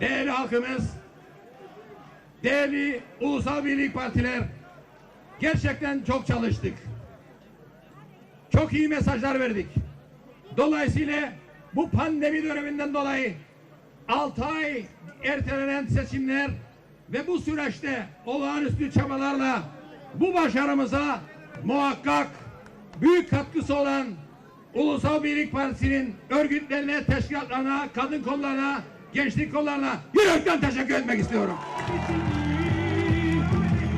değerli halkımız, değerli ulusal birlik partiler gerçekten çok çalıştık. Çok iyi mesajlar verdik. Dolayısıyla bu pandemi döneminden dolayı 6 ay ertelenen seçimler ve bu süreçte olağanüstü çabalarla bu başarımıza muhakkak büyük katkısı olan Ulusal Birlik Partisi'nin örgütlerine, teşkilatlarına, kadın kollarına, gençlik kollarına yürekten teşekkür etmek istiyorum.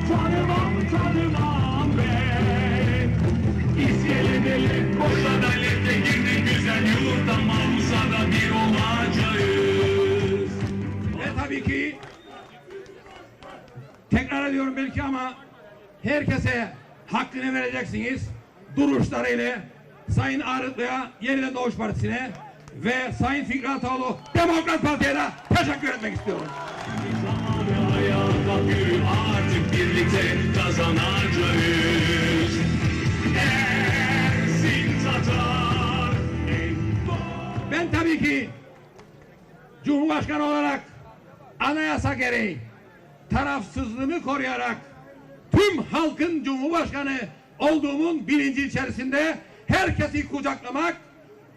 Tanımam tanımam ben İsyelim elim boş adalette girdik güzel yurtta Mavusa'da bir olacağız Ve tabii ki tekrar ediyorum belki ama herkese hakkını vereceksiniz. Duruşlarıyla Sayın Ağrıtlı'ya Yeniden Doğuş Partisi'ne ve Sayın Fikri Ataoğlu Demokrat Parti'ye teşekkür etmek istiyorum. Ben tabii ki Cumhurbaşkanı olarak anayasa gereği tarafsızlığımı koruyarak tüm halkın Cumhurbaşkanı olduğumun bilinci içerisinde herkesi kucaklamak,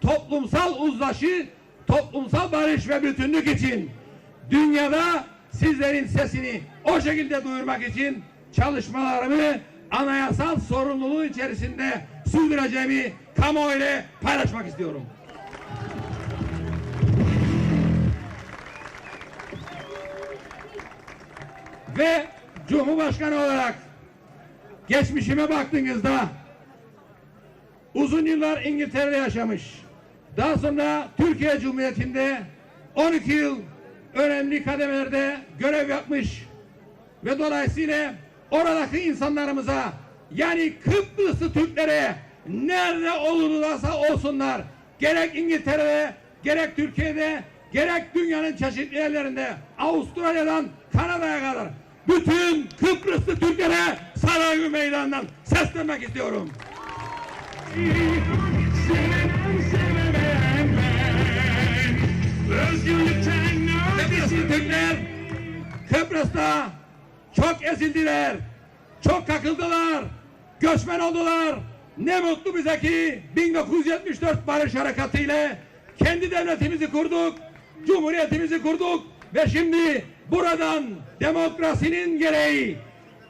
toplumsal uzlaşı, toplumsal barış ve bütünlük için dünyada sizlerin sesini o şekilde duyurmak için çalışmalarımı anayasal sorumluluğu içerisinde sürdüreceğimi kamuoyuyla paylaşmak istiyorum. Ve Cumhurbaşkanı olarak geçmişime baktığınızda uzun yıllar İngiltere'de yaşamış. Daha sonra Türkiye Cumhuriyeti'nde 12 yıl önemli kademelerde görev yapmış ve dolayısıyla oradaki insanlarımıza yani Kıbrıslı Türklere nerede olurlarsa olsunlar gerek İngiltere'de gerek Türkiye'de gerek dünyanın çeşitli yerlerinde Avustralya'dan Kanada'ya kadar bütün Kıbrıslı Türklere Saraylı Meydanı'ndan seslenmek istiyorum. Özgürlükten Kıbrıslı Türkler Kıbrıs'ta çok ezildiler, çok kakıldılar, göçmen oldular. Ne mutlu bize ki 1974 Barış Harekatı ile kendi devletimizi kurduk, cumhuriyetimizi kurduk ve şimdi buradan demokrasinin gereği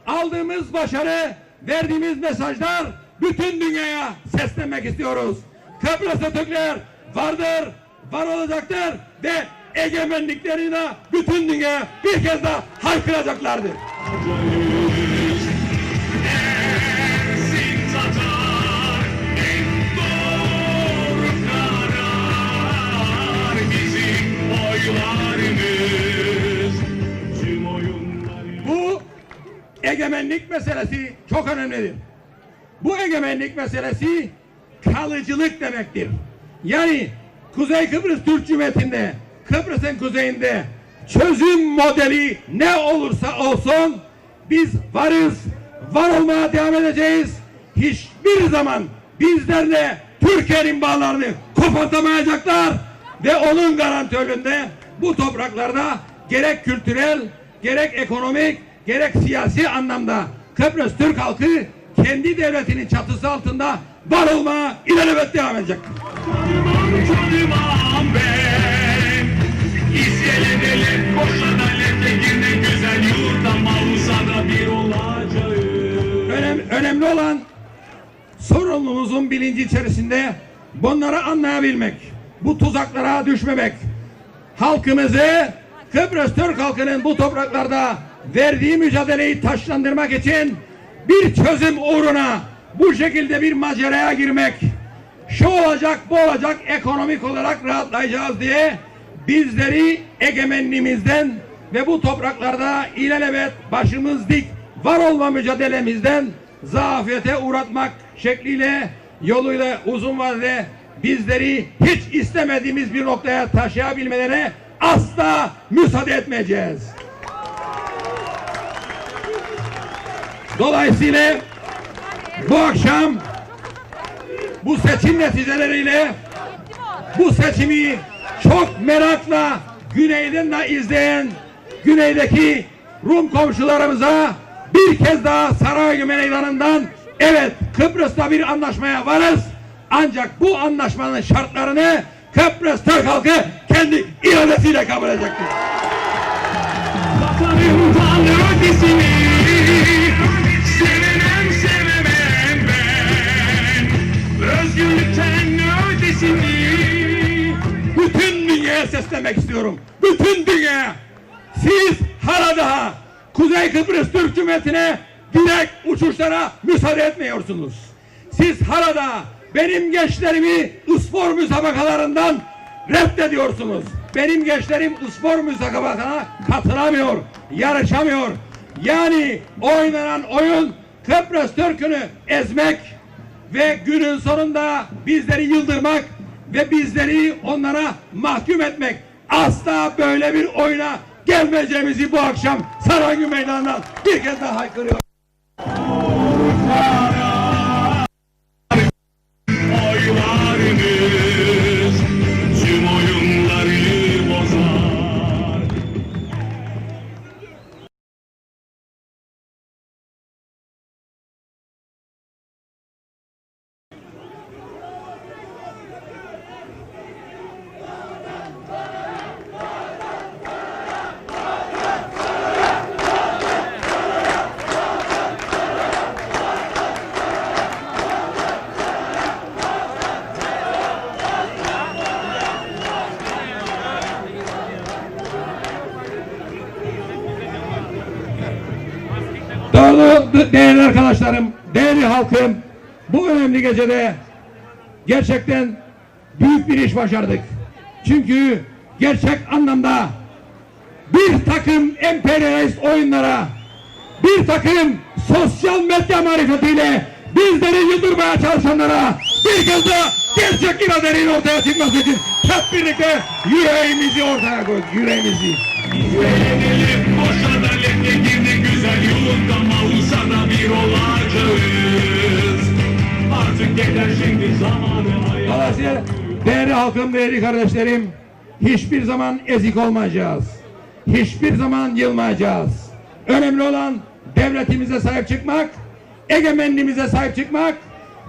aldığımız başarı, verdiğimiz mesajlar bütün dünyaya seslenmek istiyoruz. Kıbrıslı Türkler vardır, var olacaktır ve egemenliklerini bütün dünya bir kez daha haykıracaklardır. Bu egemenlik meselesi çok önemlidir. Bu egemenlik meselesi kalıcılık demektir. Yani Kuzey Kıbrıs Türk Cumhuriyeti'nde, Kıbrıs'ın kuzeyinde çözüm modeli ne olursa olsun biz varız, var olmaya devam edeceğiz. Hiçbir zaman bizlerle Türkiye'nin bağlarını kopartamayacaklar ve onun garantörlüğünde bu topraklarda gerek kültürel, gerek ekonomik, gerek siyasi anlamda Kıbrıs Türk halkı kendi devletinin çatısı altında var olmaya ilelebet devam edecek. Tanımam ben. İsyelim elim boş adalette girdik güzel yurda Mavusa'da bir olacağız Önem, önemli olan sorumluluğumuzun bilinci içerisinde bunları anlayabilmek, bu tuzaklara düşmemek, halkımızı Kıbrıs Türk halkının bu topraklarda verdiği mücadeleyi taşlandırmak için bir çözüm uğruna bu şekilde bir maceraya girmek, şu olacak bu olacak ekonomik olarak rahatlayacağız diye bizleri egemenliğimizden ve bu topraklarda ilelebet başımız dik var olma mücadelemizden zafiyete uğratmak şekliyle yoluyla uzun vadede bizleri hiç istemediğimiz bir noktaya taşıyabilmelerine asla müsaade etmeyeceğiz. Dolayısıyla bu akşam bu seçim neticeleriyle bu seçimi çok merakla güneyden de izleyen güneydeki Rum komşularımıza bir kez daha Saraygü Meydanı'ndan evet Kıbrıs'ta bir anlaşmaya varız. Ancak bu anlaşmanın şartlarını Kıbrıs Türk halkı kendi iradesiyle kabul edecektir. Dünyaya seslenmek istiyorum. Bütün dünya. Siz hala daha Kuzey Kıbrıs Türk Cumhuriyeti'ne direkt uçuşlara müsaade etmiyorsunuz. Siz hala da benim gençlerimi spor müsabakalarından reddediyorsunuz. Benim gençlerim spor müsabakalarına katılamıyor, yarışamıyor. Yani oynanan oyun Kıbrıs Türk'ünü ezmek, ve günün sonunda bizleri yıldırmak ve bizleri onlara mahkum etmek. Asla böyle bir oyuna gelmeyeceğimizi bu akşam Saraygül Meydanı'ndan bir kez daha haykırıyorum. Değerli, değerli arkadaşlarım, değerli halkım, bu önemli gecede gerçekten büyük bir iş başardık. Çünkü gerçek anlamda bir takım emperyalist oyunlara, bir takım sosyal medya marifetiyle bizleri yıldırmaya çalışanlara bir kez daha gerçek iradenin ortaya çıkması için hep birlikte yüreğimizi ortaya koyduk, yüreğimizi. Eğlenelim halkım, değerli kardeşlerim, hiçbir zaman ezik olmayacağız. Hiçbir zaman yılmayacağız. Önemli olan devletimize sahip çıkmak, egemenliğimize sahip çıkmak,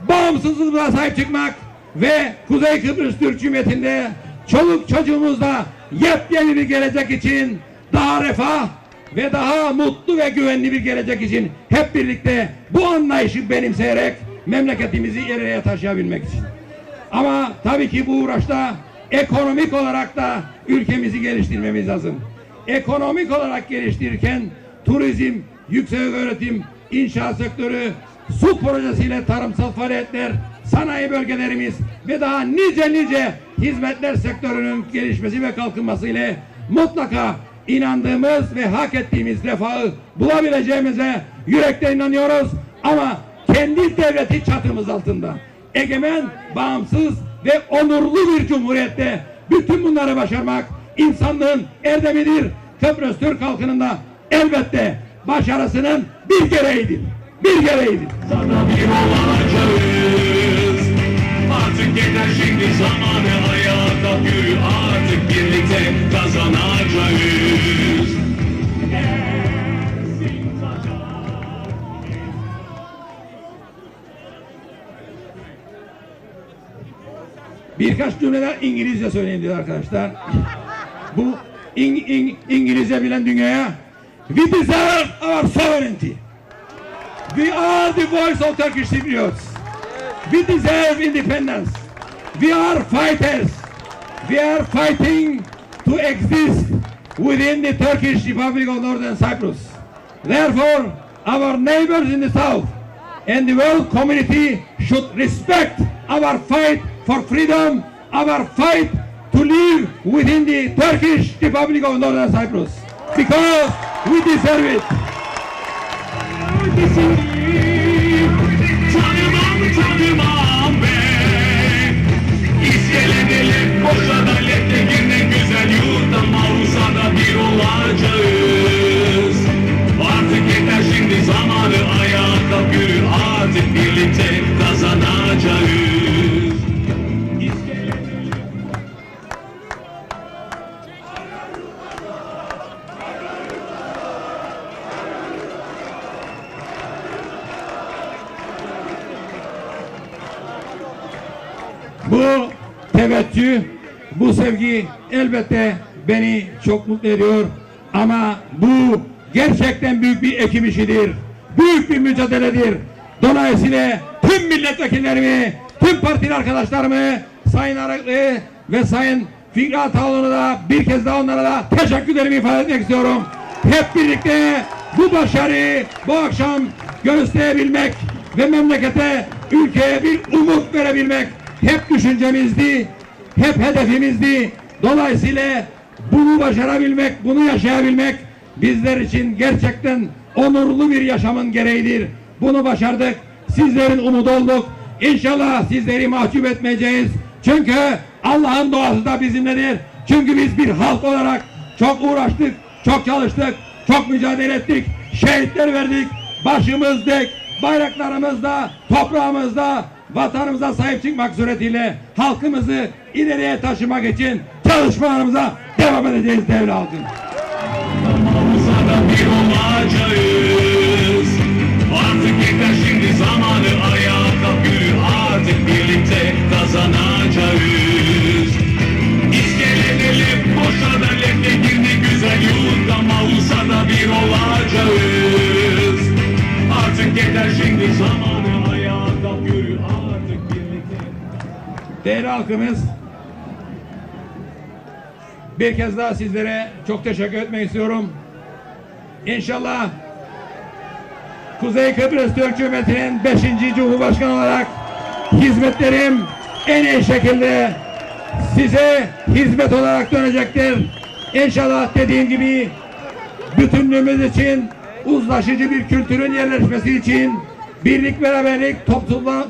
bağımsızlığımıza sahip çıkmak ve Kuzey Kıbrıs Türk Cumhuriyeti'nde çoluk çocuğumuzda yepyeni bir gelecek için daha refah ve daha mutlu ve güvenli bir gelecek için hep birlikte bu anlayışı benimseyerek memleketimizi ileriye taşıyabilmek için. Ama tabii ki bu uğraşta ekonomik olarak da ülkemizi geliştirmemiz lazım. Ekonomik olarak geliştirirken turizm, yüksek öğretim, inşaat sektörü, su projesiyle tarımsal faaliyetler, sanayi bölgelerimiz ve daha nice nice hizmetler sektörünün gelişmesi ve kalkınması ile mutlaka inandığımız ve hak ettiğimiz refahı bulabileceğimize yürekten inanıyoruz. Ama kendi devleti çatımız altında egemen, bağımsız ve onurlu bir cumhuriyette bütün bunları başarmak insanlığın erdemidir. Kıbrıs Türk halkının da elbette başarısının bir gereğidir. Bir gereğidir. Sana bir olacağız Artık yeter şimdi zamanı hayata yürü Artık birlikte kazanacağız Birkaç cümleler İngilizce söyleyin diyor arkadaşlar. Bu İng- İng- İngilizce bilen dünyaya We deserve our sovereignty. We are the voice of Turkish Cypriots. We deserve independence. We are fighters. We are fighting to exist within the Turkish Republic of Northern Cyprus. Therefore, our neighbors in the south and the world community should respect our fight for freedom, our fight to live within the Turkish Republic of Northern Cyprus. Because we deserve it. Zamanı ayağa kalk Artık birlikte kazanacağız sevgi elbette beni çok mutlu ediyor. Ama bu gerçekten büyük bir ekip işidir. Büyük bir mücadeledir. Dolayısıyla tüm milletvekillerimi, tüm partili arkadaşlarımı, Sayın Araklı ve Sayın Fikri Ataoğlu'na da bir kez daha onlara da teşekkürlerimi ifade etmek istiyorum. Hep birlikte bu başarıyı bu akşam gösterebilmek ve memlekete, ülkeye bir umut verebilmek hep düşüncemizdi, hep hedefimizdi. Dolayısıyla bunu başarabilmek, bunu yaşayabilmek bizler için gerçekten onurlu bir yaşamın gereğidir. Bunu başardık. Sizlerin umudu olduk. İnşallah sizleri mahcup etmeyeceğiz. Çünkü Allah'ın doğası da bizimledir. Çünkü biz bir halk olarak çok uğraştık, çok çalıştık, çok mücadele ettik. Şehitler verdik. Başımız dik, bayraklarımızda, toprağımızda, vatanımıza sahip çıkmak suretiyle halkımızı ileriye taşımak için çalışmalarımıza devam edeceğiz devlet halkım. Artık yeter şimdi zamanı ayağa kalk Artık birlikte kazanacağız. İskeleleri boş adaletle girdi güzel yurt Ama Ulusa'da bir olacağız. Artık yeter şimdi zamanı Değerli halkımız, bir kez daha sizlere çok teşekkür etmek istiyorum. İnşallah Kuzey Kıbrıs Türk Cumhuriyeti'nin 5. Cumhurbaşkanı olarak hizmetlerim en iyi şekilde size hizmet olarak dönecektir. İnşallah dediğim gibi bütünlüğümüz için, uzlaşıcı bir kültürün yerleşmesi için, birlik beraberlik,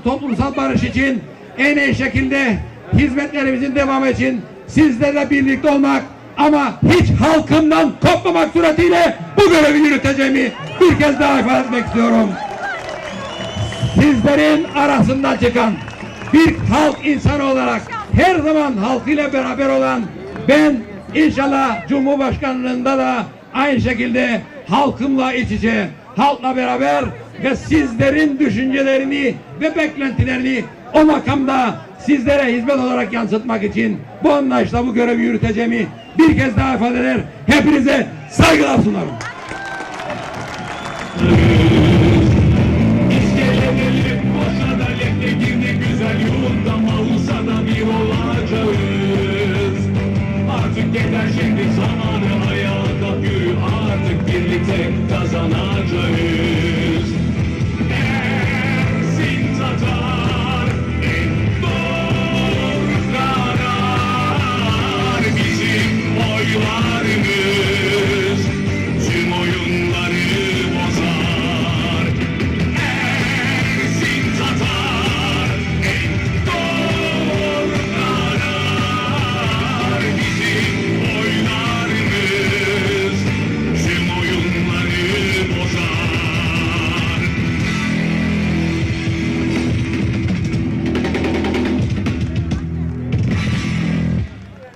toplumsal, barış için en iyi şekilde hizmetlerimizin devamı için sizlerle birlikte olmak ama hiç halkımdan kopmamak suretiyle bu görevi yürüteceğimi bir kez daha ifade etmek istiyorum. Sizlerin arasından çıkan bir halk insanı olarak her zaman halkıyla beraber olan ben inşallah Cumhurbaşkanlığında da aynı şekilde halkımla iç içe, halkla beraber ve sizlerin düşüncelerini ve beklentilerini o makamda sizlere hizmet olarak yansıtmak için bu anlayışla bu görevi yürüteceğimi bir kez daha ifade eder. Hepinize saygılar sunarım.